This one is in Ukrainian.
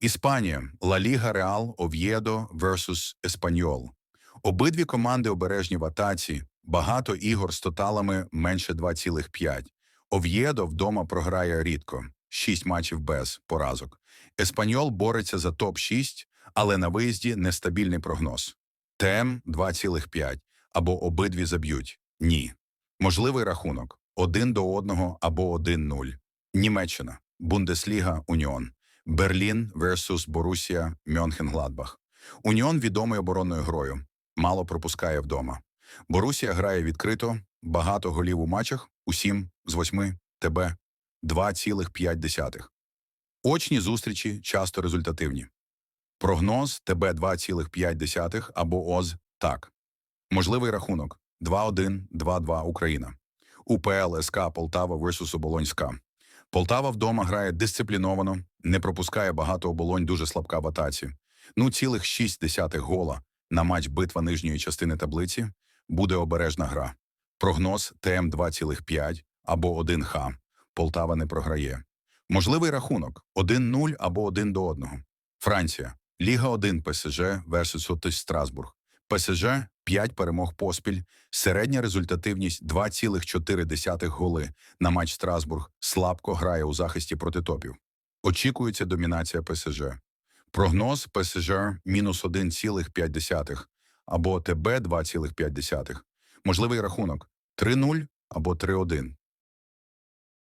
Іспанія Ла Ліга Реал Ов'єдо vs Еспаньол. Обидві команди обережні в атаці, багато ігор з тоталами менше 2,5. Ов'єдо вдома програє рідко, 6 матчів без поразок. Еспаньол бореться за топ-6, але на виїзді нестабільний прогноз. ТМ 2,5 або обидві заб'ють. Ні. Можливий рахунок 1 до 1 або 1-0. Німеччина, Бундесліга, Уніон. Берлін versus Борусія Мьонхенгладбах. Уніон відомий оборонною грою, мало пропускає вдома. Борусія грає відкрито, багато голів у матчах, усім з 8 ТБ 2,5. Очні зустрічі часто результативні. Прогноз ТБ 2,5 або ОЗ так. Можливий рахунок 2-1, 2-2 Україна. УПЛ СК Полтава versus Оболонська. Полтава вдома грає дисципліновано, не пропускає багато оболонь, дуже слабка в атаці. Ну, цілих 6 десятих гола на матч битва нижньої частини таблиці буде обережна гра. Прогноз ТМ 2,5 або 1Х. Полтава не програє. Можливий рахунок 1-0 або 1 до 1. Франція. Ліга 1 ПСЖ versus Страсбург. ПСЖ 5 перемог поспіль, середня результативність 2,4 голи на матч Страсбург слабко грає у захисті проти топів. Очікується домінація ПСЖ. Прогноз ПСЖ мінус 1,5 або ТБ 2,5. Можливий рахунок 3-0 або 3-1.